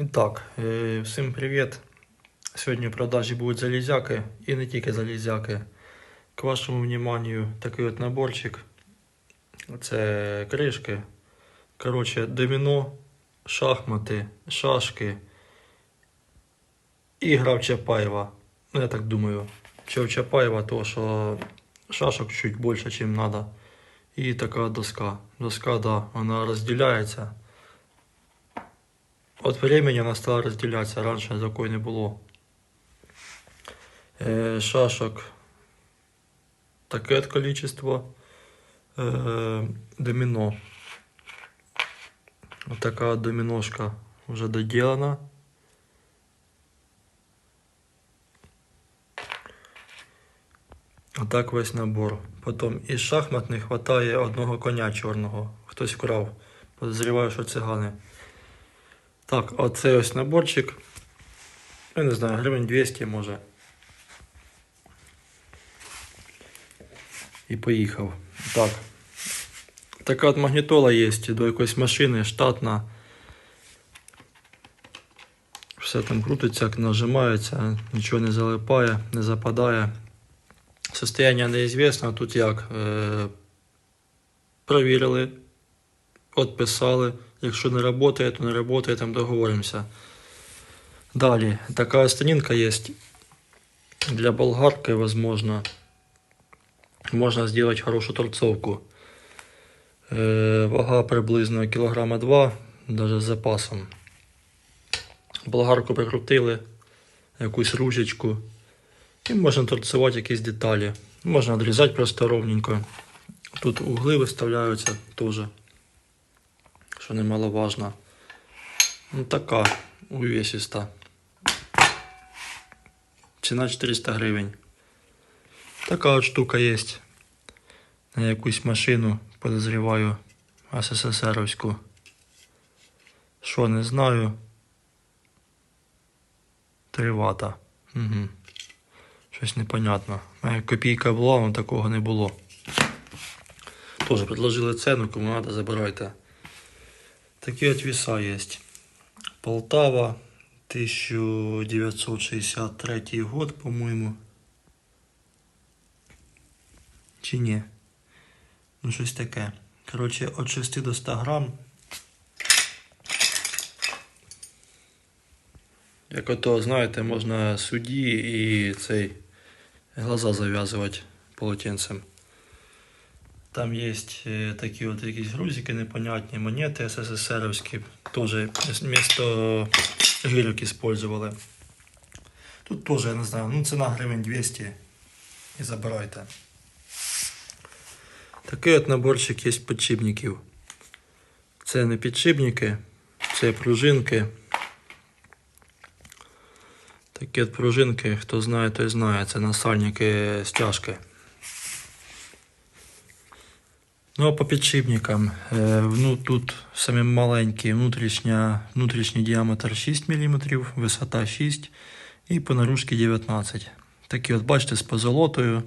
Итак, е, всім привіт. Сьогодні в продажі будуть залізяки і не тільки залізяки. К вашому вниманию такий от наборчик. Це кришки. Коротше, доміно, шахмати, шашки і гра в Чапаєва. Ну, я так думаю. Що в Чапаєва, то що шашок чуть більше, ніж треба. І така доска. Доска, да, вона розділяється. От времени она стала разделяться, раньше такой не было. Э, шашек такое количество. Э, домино. Вот такая вот доминошка уже доделана. Отак весь набор. Потім із шахмат не вистачає одного коня чорного. Хтось вкрав. Подозріваю, що цигани. Так, оцей ось наборчик. Я не знаю, гривень 200 може. І поїхав. Так. Така от магнітола є до якоїсь машини, штатна. Все там крутиться, нажимається, нічого не залипає, не западає. Состояние неізвісно, тут як. Е, провірили, Отписали. Якщо не працює, то не працює, там договоримося. Далі, така станинка є для болгарки, возможно. Можна зробити хорошу торцовку. Е, вага приблизно кілограма 2, навіть з запасом. Болгарку прикрутили, якусь ручечку. І можна торцувати якісь деталі. Можна відрізати просто ровненько. Тут угли виставляються теж що немаловажно. Ну така увесиста. Ціна 400 гривень. Така от штука є. На якусь машину, подозріваю, СССРовську. Що не знаю. Три вата. Угу. Щось непонятно. Копійка була, але такого не було. Тоже предложили ціну, кому треба, забирайте. Такі от веса є. Полтава, 1963 год, по-моєму. Чи ні? Ну, щось таке. Коротше, від 6 до 100 грам. Як ото, знаєте, можна судді і цей глаза зав'язувати полотенцем. Там есть э, такие вот якісь грузики непонятні, монети СССРовські, теж вместо гирок использовали. Тут теж, я не знаю, ну ціна гривень 200 і забирайте. Такий от наборчик є підшипників. Це не підшипники, це пружинки. Такі от пружинки, хто знає, той знає, це насальники стяжки. Ну, а по підшипникам. Е, ну, Тут самі маленькі, внутрішня, внутрішній діаметр 6 мм, висота 6 і по наружці 19 Такі от, бачите, з позолотою.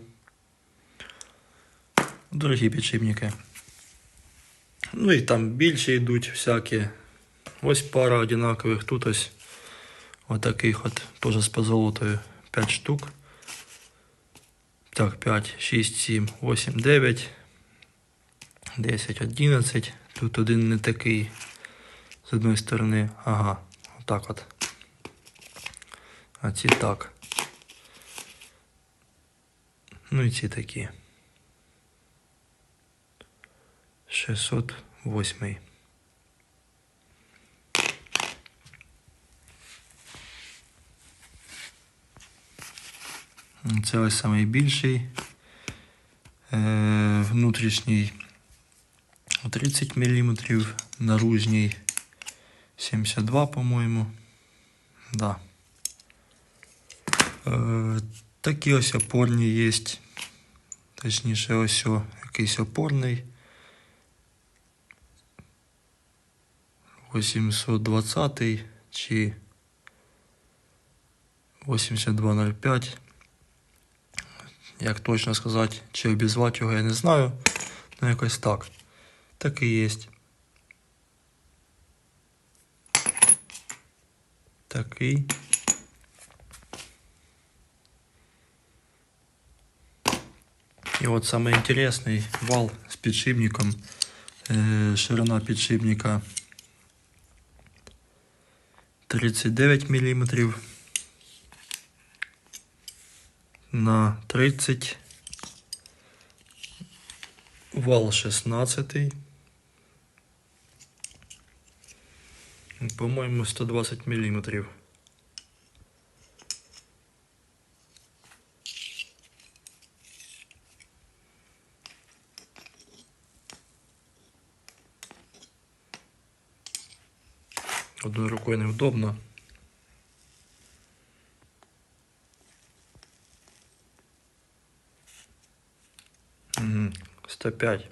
Дорогі підшипники. Ну і там більше йдуть всякі. Ось пара одинакових. Тут ось отаких от, теж з позолотою 5 штук. Так, 5, 6, 7, 8, 9. 10, 11. Тут один не такий. З одної сторони. Ага, отак от. А ці так. Ну і ці такі. 608. Це ось найбільший. Е, внутрішній 30 мм, наружній 72, по-моєму. Да. Е, Такі ось опорні є. Точніше, ось о, якийсь опорний. 820 чи 8205. Як точно сказати, чи обізвати його, я не знаю. Ну якось так. Так і є. такий. І от самый интересный вал з підшипником. Е, Ширина підшипника 39 мм на 30 вал 16 по-моему 120 миллиметров одной рукой неудобно Мгм, 105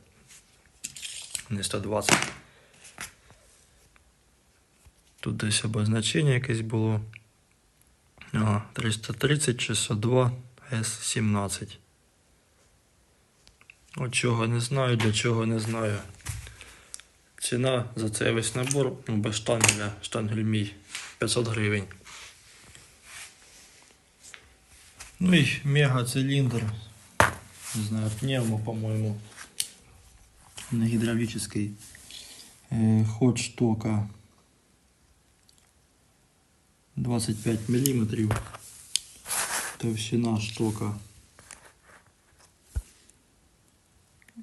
не 120 Тут десь обозначення якесь було. Ага, 330 602 С17. От чого не знаю, для чого не знаю. Ціна за цей весь набор ну, без штангеля, штангель мій 500 гривень. Ну і мега циліндр. Не знаю, пневмо, по-моєму. Не гідравлічний. Е, ход штока 25 мм. Товщина штока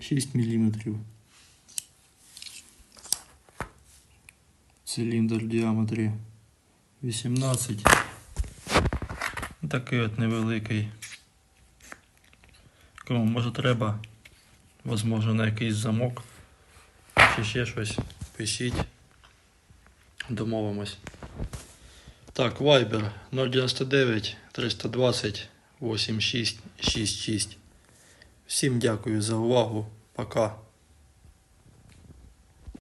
6 мм. Циліндр в діаметрі 18. Такий от невеликий. Кому може треба, можливо, на якийсь замок чи ще щось. Пишіть. Домовимось. Так, Viber 099 320 8666. Всім дякую за увагу. Пока.